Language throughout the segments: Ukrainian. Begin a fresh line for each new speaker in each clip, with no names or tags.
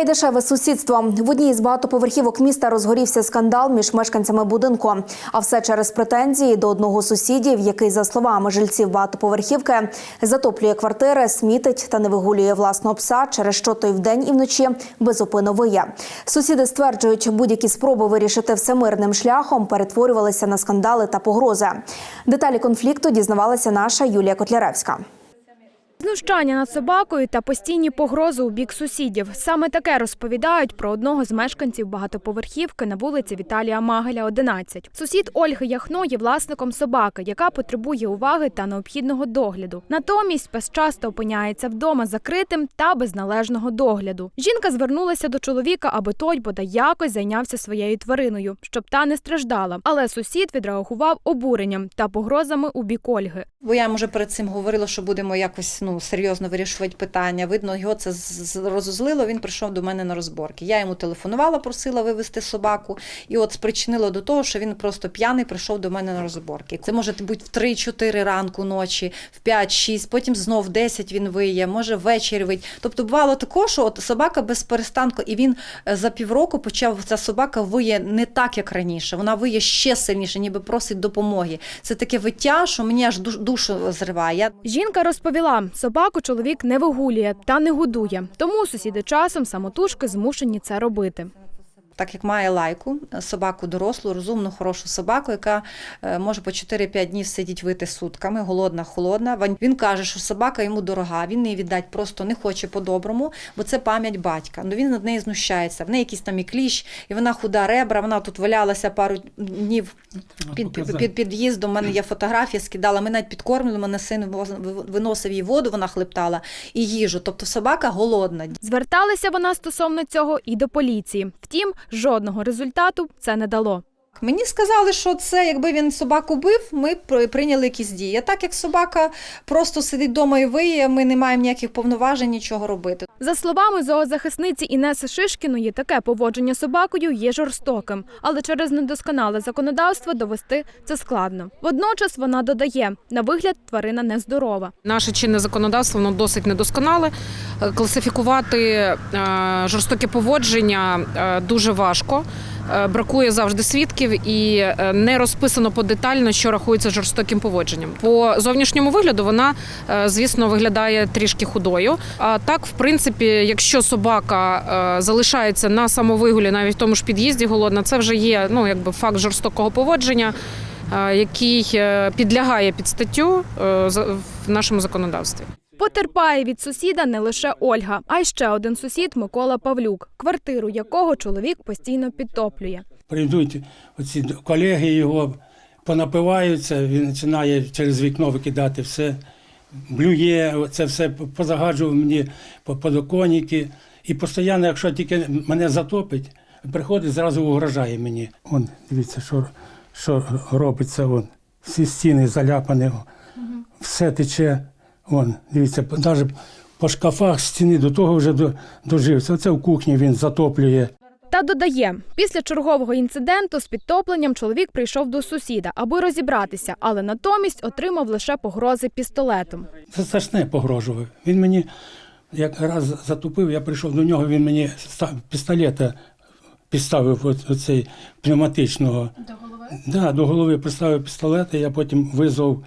Кайдашеве сусідство в одній із багатоповерхівок міста розгорівся скандал між мешканцями будинку. А все через претензії до одного з сусідів, який, за словами жильців багатоповерхівки, затоплює квартири, смітить та не вигулює власного пса, через що той вдень і вночі безупинно виє. Сусіди стверджують, будь-які спроби вирішити все мирним шляхом перетворювалися на скандали та погрози. Деталі конфлікту дізнавалася наша Юлія Котляревська.
Знущання над собакою та постійні погрози у бік сусідів. Саме таке розповідають про одного з мешканців багатоповерхівки на вулиці Віталія Магеля, 11. Сусід Ольги Яхно є власником собаки, яка потребує уваги та необхідного догляду. Натомість пес часто опиняється вдома закритим та без належного догляду. Жінка звернулася до чоловіка, аби той бодай якось зайнявся своєю твариною, щоб та не страждала. Але сусід відреагував обуренням та погрозами у бік Ольги.
Бо я вже перед цим говорила, що будемо якось ну серйозно вирішувати питання. Видно, його це розозлило. Він прийшов до мене на розборки. Я йому телефонувала, просила вивезти собаку, і от спричинило до того, що він просто п'яний прийшов до мене на розборки. Це може бути в 3-4 ранку ночі, в 5-6, потім знов в 10 він виє, може ввечері вить. Тобто бувало також, що от собака без перестанку, і він е, за півроку почав ця собака виє не так, як раніше. Вона виє ще сильніше, ніби просить допомоги. Це таке виття, що мені аж душу зриває.
Жінка розповіла, собаку чоловік не вигулює та не годує, тому сусіди часом самотужки змушені це робити.
Так як має лайку, собаку дорослу, розумну, хорошу собаку, яка е, може по 4-5 днів сидіти вити сутками, голодна, холодна. Вань- Він каже, що собака йому дорога, він її віддать просто не хоче по-доброму, бо це пам'ять батька. Ну він над нею знущається. В неї якийсь там і кліщ, і вона худа ребра. Вона тут валялася пару днів під, під, під під'їздом. У мене є фотографія, скидала. Ми навіть підкормили, мене син виносив їй воду, вона хлептала і їжу. Тобто собака голодна.
Зверталася вона стосовно цього і до поліції. Втім, жодного результату це не дало.
Мені сказали, що це якби він собаку бив, ми прийняли якісь дії. А так як собака просто сидить вдома і виє, ми не маємо ніяких повноважень нічого робити.
За словами зоозахисниці Інеси Шишкіної, таке поводження собакою є жорстоким, але через недосконале законодавство довести це складно. Водночас вона додає, на вигляд тварина нездорова.
Наше чинне законодавство воно досить недосконале. Е, Класифікувати е, жорстоке поводження е, дуже важко. Е, Бракує завжди свідків і е, не розписано подетально, що рахується жорстоким поводженням. По зовнішньому вигляду вона, е, звісно, виглядає трішки худою. А так, в принципі, якщо собака залишається на самовигулі, навіть в тому ж під'їзді голодна, це вже є ну, якби факт жорстокого поводження, який підлягає під статтю в нашому законодавстві.
Потерпає від сусіда не лише Ольга, а й ще один сусід Микола Павлюк, квартиру якого чоловік постійно підтоплює.
прийдуть оці колеги його, понапиваються, він починає через вікно викидати все, блює, це все позагаджував мені по подоконники. І постійно, якщо тільки мене затопить, приходить, зразу угрожає мені. Он, дивіться, що, що робиться. Вон. Всі стіни заляпані, все тече. Вон, дивіться, навіть по шкафах стіни до того вже до- дожився. Оце в кухні він затоплює.
Та додає, після чергового інциденту з підтопленням чоловік прийшов до сусіда, аби розібратися, але натомість отримав лише погрози пістолетом.
Це страшне погрожував. Він мені як раз затупив, я прийшов до нього, він мені пістолета підставив оцей пневматичного. До голови? Да, до голови приставив пістолета, я потім визвав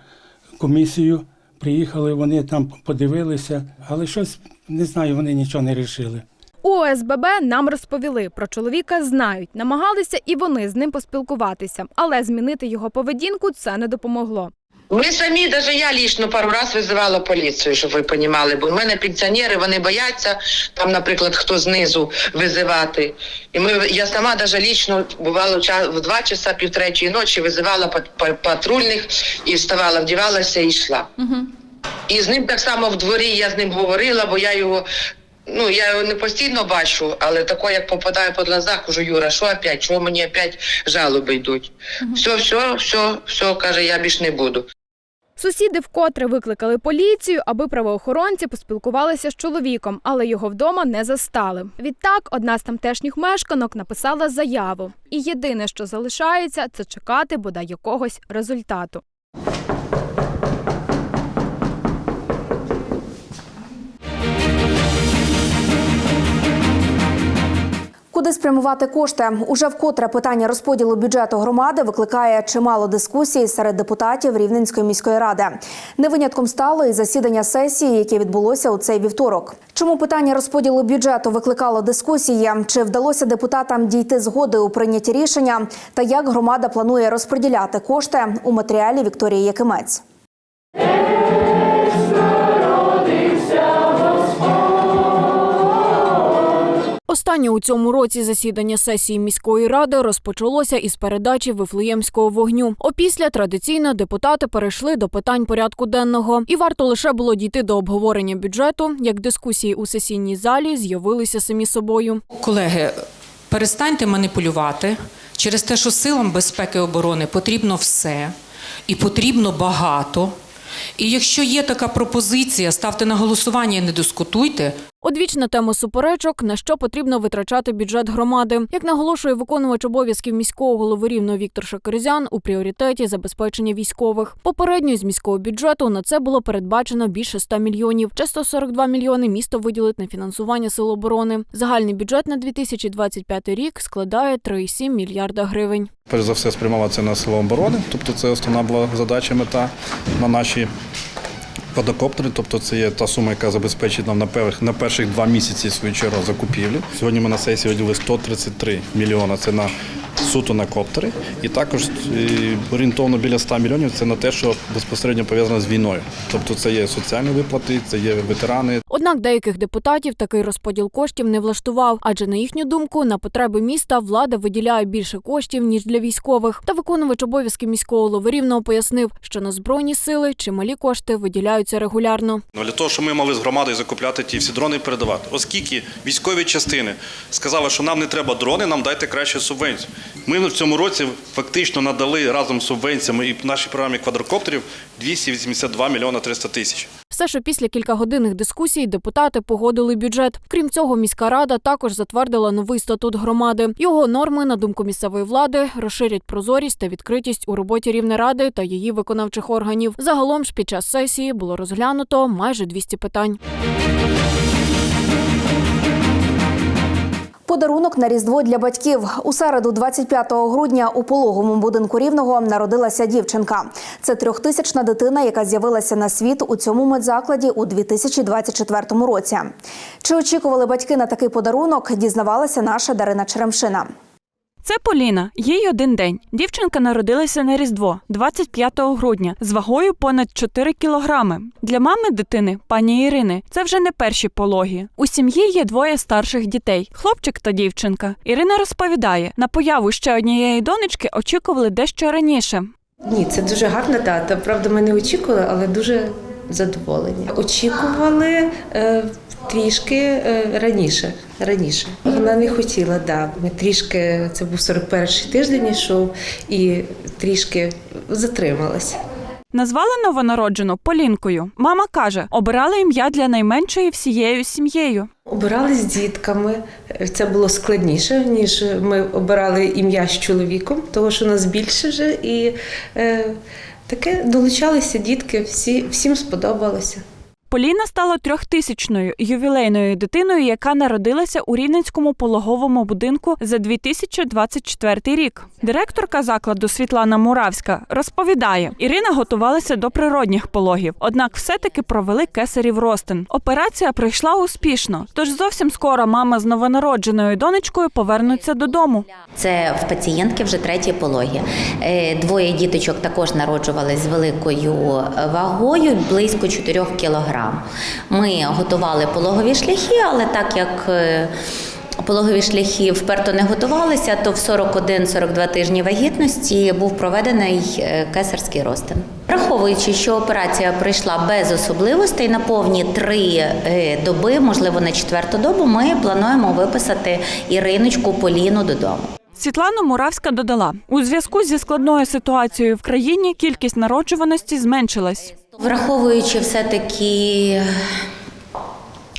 комісію, приїхали, вони там подивилися, але щось, не знаю, вони нічого не рішили.
У ОСББ нам розповіли про чоловіка знають, намагалися і вони з ним поспілкуватися, але змінити його поведінку це не допомогло.
Ми самі, навіть я лічно пару раз визивала поліцію, щоб ви розуміли, бо в мене пенсіонери, вони бояться там, наприклад, хто знизу визивати. І ми, я сама навіть лічно бувало в два часа півтретьої ночі визивала патрульних і вставала, вдівалася і йшла. І з ним так само в дворі я з ним говорила, бо я його Ну, я його не постійно бачу, але тако, як попадаю по глазах, кажу, Юра, що опять? Чого мені опять жалоби йдуть? Все, все, все, все, каже, я більш не буду.
Сусіди вкотре викликали поліцію, аби правоохоронці поспілкувалися з чоловіком, але його вдома не застали. Відтак, одна з тамтешніх мешканок написала заяву. І єдине, що залишається, це чекати бодай якогось результату.
Куди спрямувати кошти? Уже вкотре питання розподілу бюджету громади викликає чимало дискусій серед депутатів Рівненської міської ради. Не винятком стало і засідання сесії, яке відбулося у цей вівторок. Чому питання розподілу бюджету викликало дискусії? Чи вдалося депутатам дійти згоди у прийнятті рішення? Та як громада планує розподіляти кошти у матеріалі Вікторії Якимець?
Останнє у цьому році засідання сесії міської ради розпочалося із передачі вифлеємського вогню. Опісля традиційно депутати перейшли до питань порядку денного, і варто лише було дійти до обговорення бюджету, як дискусії у сесійній залі з'явилися самі собою.
Колеги, перестаньте маніпулювати через те, що силам безпеки і оборони потрібно все і потрібно багато. І якщо є така пропозиція, ставте на голосування і не дискутуйте.
Одвічна тема суперечок, на що потрібно витрачати бюджет громади. Як наголошує виконувач обов'язків міського голови Рівного Віктор Шакерзян, у пріоритеті забезпечення військових. Попередньо з міського бюджету на це було передбачено більше 100 мільйонів. Ще 142 мільйони місто виділить на фінансування сил оборони. Загальний бюджет на 2025 рік складає 3,7 мільярда гривень.
Перш за все спрямуватися на силу оборони, тобто це основна була задача, мета на наші квадрокоптери, тобто це є та сума, яка забезпечить нам на перших, на перших два місяці свою чергу закупівлі. Сьогодні ми на сесії виділили 133 мільйона. Це на суто на коптери, і також е, орієнтовно біля 100 мільйонів це на те, що безпосередньо пов'язано з війною. Тобто це є соціальні виплати, це є ветерани,
Однак деяких депутатів такий розподіл коштів не влаштував, адже на їхню думку на потреби міста влада виділяє більше коштів ніж для військових. Та виконувач обов'язків міського голови Рівного пояснив, що на збройні сили чималі кошти виділяються регулярно.
Ну, Для того, щоб ми мали з громадою закупляти ті всі дрони і передавати. Оскільки військові частини сказали, що нам не треба дрони, нам дайте краще субвенцію. Ми в цьому році фактично надали разом з субвенціями і нашій програмі квадрокоптерів 282 мільйона 300 тисяч.
Все, що після кількагодинних дискусій депутати погодили бюджет. Крім цього, міська рада також затвердила новий статут громади. Його норми, на думку місцевої влади, розширять прозорість та відкритість у роботі Рівнеради та її виконавчих органів. Загалом ж під час сесії було розглянуто майже 200 питань.
Подарунок на різдво для батьків у середу, 25 грудня, у пологовому будинку рівного народилася дівчинка. Це трьохтисячна дитина, яка з'явилася на світ у цьому медзакладі у 2024 році. Чи очікували батьки на такий подарунок? Дізнавалася наша Дарина Черемшина.
Це Поліна. Їй один день. Дівчинка народилася на Різдво 25 грудня з вагою понад 4 кілограми. Для мами дитини, пані Ірини, це вже не перші пологі. У сім'ї є двоє старших дітей хлопчик та дівчинка. Ірина розповідає, на появу ще однієї донечки очікували дещо раніше.
Ні, це дуже гарна дата. Правда, ми не очікували, але дуже задоволені. Очікували е, трішки е, раніше. Раніше вона не хотіла, да. Ми трішки це був 41-й тиждень, йшов і трішки затрималася.
Назвали новонароджену Полінкою. Мама каже, обирали ім'я для найменшої всією сім'єю.
Обирали з дітками. Це було складніше, ніж ми обирали ім'я з чоловіком, того що нас більше вже. І е, таке долучалися дітки, всі, всім сподобалося.
Поліна стала трьохтисячною ювілейною дитиною, яка народилася у Рівненському пологовому будинку за 2024 рік. Директорка закладу Світлана Муравська розповідає, Ірина готувалася до природних пологів, однак все-таки провели кесарів ростин. Операція пройшла успішно, тож зовсім скоро мама з новонародженою донечкою повернуться додому.
Це в пацієнтки вже треті пологи. Е, Двоє діточок також народжували з великою вагою, близько 4 кілограм. Ми готували пологові шляхи, але так як е, Пологові шляхи вперто не готувалися, то в 41-42 тижні вагітності був проведений е, кесарський розтин. Враховуючи, що операція пройшла без особливостей на повні три е, доби, можливо, на четверту добу, ми плануємо виписати Іриночку Поліну додому.
Світлана Муравська додала: у зв'язку зі складною ситуацією в країні кількість народжуваності зменшилась.
Враховуючи все-таки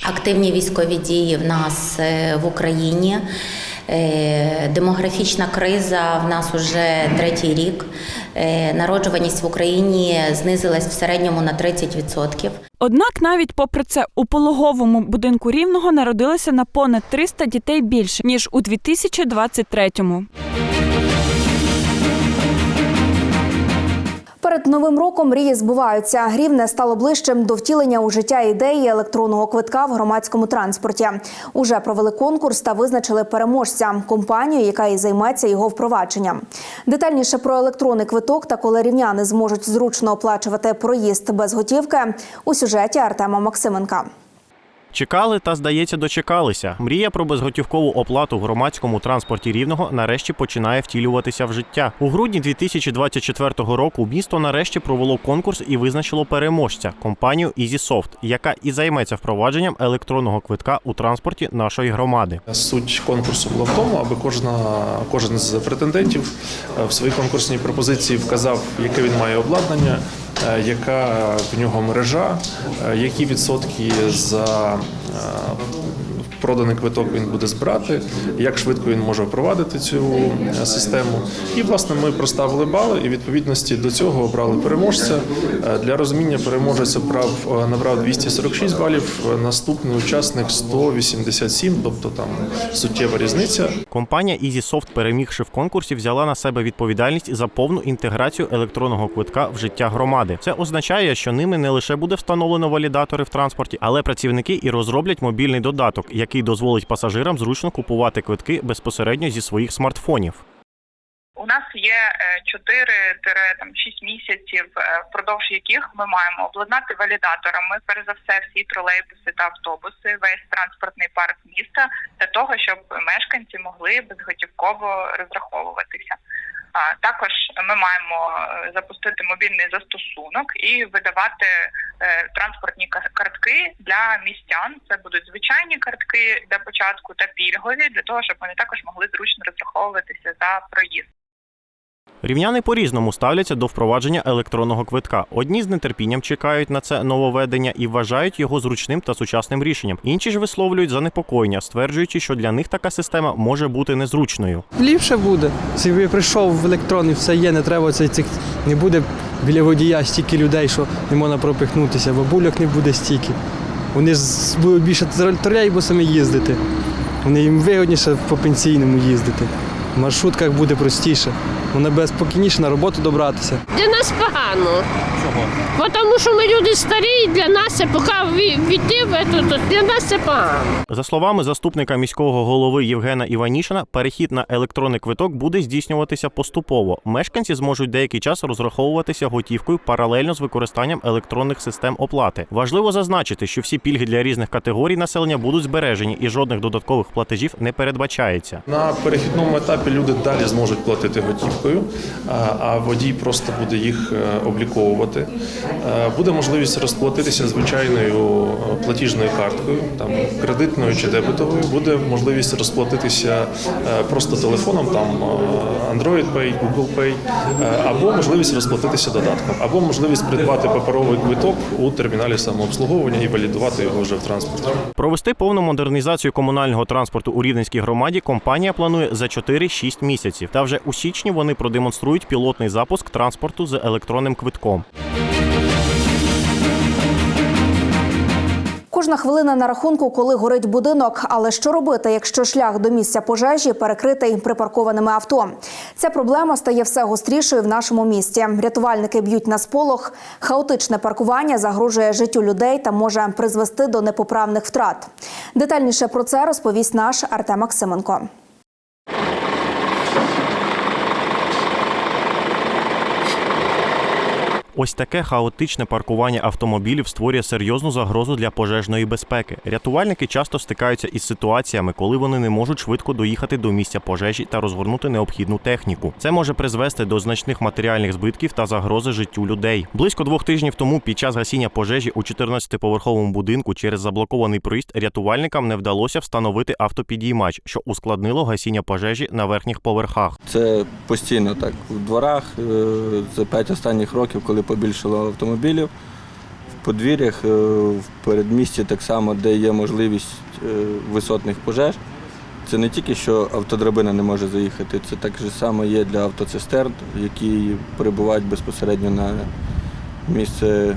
активні військові дії в нас е, в Україні, е, демографічна криза в нас уже третій рік. е, Народжуваність в Україні знизилась в середньому на 30%.
Однак, навіть попри це, у пологовому будинку рівного народилося на понад 300 дітей більше ніж у 2023-му.
Перед новим роком мрії збуваються. Рівне стало ближчим до втілення у життя ідеї електронного квитка в громадському транспорті. Уже провели конкурс та визначили переможця компанію, яка і займеться його впровадженням. Детальніше про електронний квиток та коли рівняни зможуть зручно оплачувати проїзд без готівки у сюжеті Артема Максименка.
Чекали та, здається, дочекалися. Мрія про безготівкову оплату в громадському транспорті рівного нарешті починає втілюватися в життя. У грудні 2024 року місто нарешті провело конкурс і визначило переможця компанію EasySoft, яка і займеться впровадженням електронного квитка у транспорті нашої громади.
Суть конкурсу була в тому, аби кожна, кожен з претендентів е, в своїй конкурсній пропозиції вказав, яке він має обладнання, яка в нього мережа, е, які відсотки за е, проданий квиток він буде збирати, як швидко він може впровадити цю е, систему. І власне ми проставили бали і відповідності до цього обрали переможця. Е, Для розуміння переможець обрав е, набрав 246 балів. Наступний учасник 187, тобто там суттєва різниця.
Компанія EasySoft, перемігши в конкурсі, взяла на себе відповідальність за повну інтеграцію електронного квитка в життя громади. Це означає, що ними не лише буде встановлено валідатори в транспорті, але працівники і розроблять мобільний додаток, який дозволить пасажирам зручно купувати квитки безпосередньо зі своїх смартфонів.
У нас є 4-6 місяців, е, впродовж яких ми маємо обладнати валідаторами, перш за все, всі тролейбуси та автобуси, весь транспортний парк міста для того, щоб мешканці могли безготівково розраховуватися. Також ми маємо е, запустити мобільний застосунок і видавати е, транспортні картки для містян. Це будуть звичайні картки для початку та пільгові для того, щоб вони також могли зручно розраховуватися за проїзд.
Рівняни по-різному ставляться до впровадження електронного квитка. Одні з нетерпінням чекають на це нововведення і вважають його зручним та сучасним рішенням. Інші ж висловлюють занепокоєння, стверджуючи, що для них така система може бути незручною.
Ліпше буде. Якби прийшов в електронний, все є, не треба цей цих. Не буде біля водія стільки людей, що не можна пропихнутися, бабульок не буде стільки. Вони будуть більше тр- тролейбусами їздити. Вони їм вигодніше по пенсійному їздити. В маршрутках буде простіше. Вони буде спокійніше на роботу добратися.
Для нас погано. Чого? Тому що ми люди старі, і для нас це поки ві- війти в це, то для нас це погано.
За словами заступника міського голови Євгена Іванішина, перехід на електронний квиток буде здійснюватися поступово. Мешканці зможуть деякий час розраховуватися готівкою паралельно з використанням електронних систем оплати. Важливо зазначити, що всі пільги для різних категорій населення будуть збережені і жодних додаткових платежів не передбачається.
На перехідному етапі люди далі зможуть платити готівкою, а- а водій просто буде їх е, обліковувати. Е, Буде можливість розплатитися звичайною е, платіжною карткою, там кредитною чи дебетовою. Буде можливість розплатитися просто телефоном, там Android Pay, Google Pay, або можливість розплатитися додатком, або можливість придбати паперовий квиток у терміналі самообслуговування і валідувати його вже в транспорті.
Провести повну модернізацію комунального транспорту у Рівненській громаді компанія планує за 4-6 місяців. Та вже у січні вони продемонструють пілотний запуск транспорту з електронним квитком.
Кожна хвилина на рахунку, коли горить будинок. Але що робити, якщо шлях до місця пожежі перекритий припаркованими авто? Ця проблема стає все гострішою в нашому місті. Рятувальники б'ють на сполох. Хаотичне паркування загрожує життю людей та може призвести до непоправних втрат. Детальніше про це розповість наш Артем Максименко.
Ось таке хаотичне паркування автомобілів створює серйозну загрозу для пожежної безпеки. Рятувальники часто стикаються із ситуаціями, коли вони не можуть швидко доїхати до місця пожежі та розгорнути необхідну техніку. Це може призвести до значних матеріальних збитків та загрози життю людей. Близько двох тижнів тому, під час гасіння пожежі у 14-поверховому будинку через заблокований проїзд рятувальникам не вдалося встановити автопідіймач, що ускладнило гасіння пожежі на верхніх поверхах.
Це постійно так в дворах е, за п'ять останніх років, коли побільшало автомобілів, в подвір'ях, е, в передмісті так само, де є можливість е, висотних пожеж. Це не тільки що автодрабина не може заїхати, це так само є для автоцистерн, які прибувають безпосередньо на місце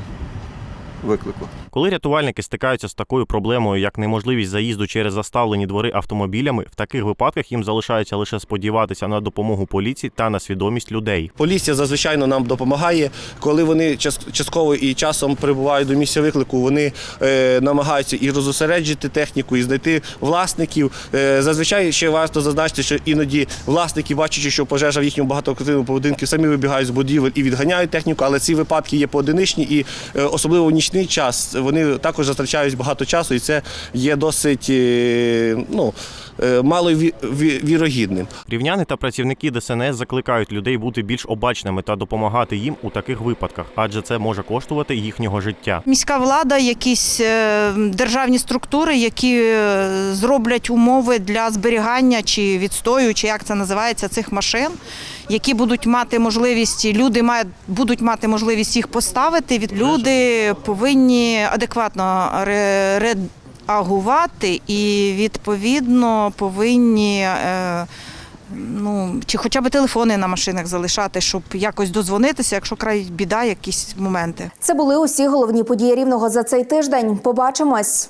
виклику.
Коли рятувальники стикаються з такою проблемою, як неможливість заїзду через заставлені двори автомобілями, в таких випадках їм залишається лише сподіватися на допомогу поліції та на свідомість людей.
Поліція зазвичай нам допомагає. Коли вони час- частково і часом прибувають до місця виклику, вони е, намагаються і розосереджити техніку, і знайти власників. Е, зазвичай ще варто зазначити, що іноді власники, бачачи, що пожежа в їхньому багатоквартирному будинку, самі вибігають з будівель і відганяють техніку, але ці випадки є поодиничні і е, особливо в нічний час вони також затрачають багато часу, і це є досить е, ну, е, мало ві- ві- вірогідним.
Рівняни та працівники ДСНС закликають людей бути більш обачними та допомагати їм у таких випадках, адже це може коштувати їхнього життя.
Міська влада, якісь е, державні структури, які зроблять умови для зберігання чи відстою, чи як це називається, цих машин, які будуть мати можливість, люди мають будуть мати можливість їх поставити. Від люди повинні адекватно ре- реагувати і відповідно повинні. е, Ну, чи хоча б телефони на машинах залишати, щоб якось дозвонитися, якщо край біда, якісь моменти.
Це були усі головні події рівного за цей тиждень. Побачимось.